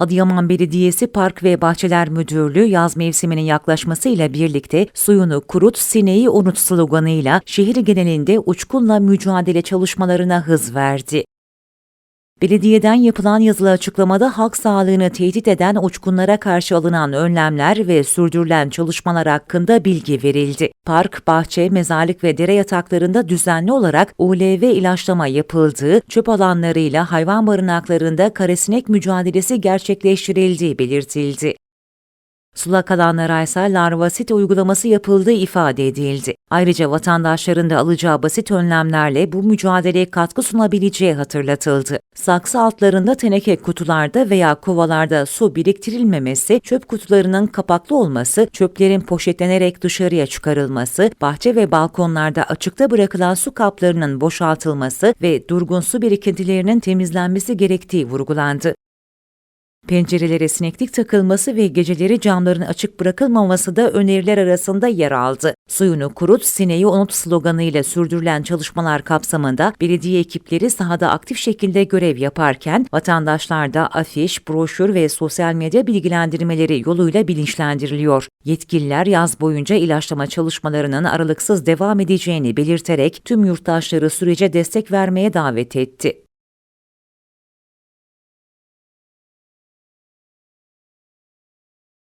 Adıyaman Belediyesi Park ve Bahçeler Müdürlüğü yaz mevsiminin yaklaşmasıyla birlikte suyunu kurut, sineği unut sloganıyla şehir genelinde uçkunla mücadele çalışmalarına hız verdi. Belediyeden yapılan yazılı açıklamada halk sağlığını tehdit eden uçkunlara karşı alınan önlemler ve sürdürülen çalışmalar hakkında bilgi verildi. Park, bahçe, mezarlık ve dere yataklarında düzenli olarak ULV ilaçlama yapıldığı, çöp alanlarıyla hayvan barınaklarında karasinek mücadelesi gerçekleştirildiği belirtildi. Sulak alanlara ise larvasit uygulaması yapıldığı ifade edildi. Ayrıca vatandaşların da alacağı basit önlemlerle bu mücadeleye katkı sunabileceği hatırlatıldı. Saksı altlarında teneke kutularda veya kovalarda su biriktirilmemesi, çöp kutularının kapaklı olması, çöplerin poşetlenerek dışarıya çıkarılması, bahçe ve balkonlarda açıkta bırakılan su kaplarının boşaltılması ve durgun su birikintilerinin temizlenmesi gerektiği vurgulandı. Pencerelere sineklik takılması ve geceleri camların açık bırakılmaması da öneriler arasında yer aldı. Suyunu kurut, sineği unut sloganıyla sürdürülen çalışmalar kapsamında belediye ekipleri sahada aktif şekilde görev yaparken vatandaşlar da afiş, broşür ve sosyal medya bilgilendirmeleri yoluyla bilinçlendiriliyor. Yetkililer yaz boyunca ilaçlama çalışmalarının aralıksız devam edeceğini belirterek tüm yurttaşları sürece destek vermeye davet etti.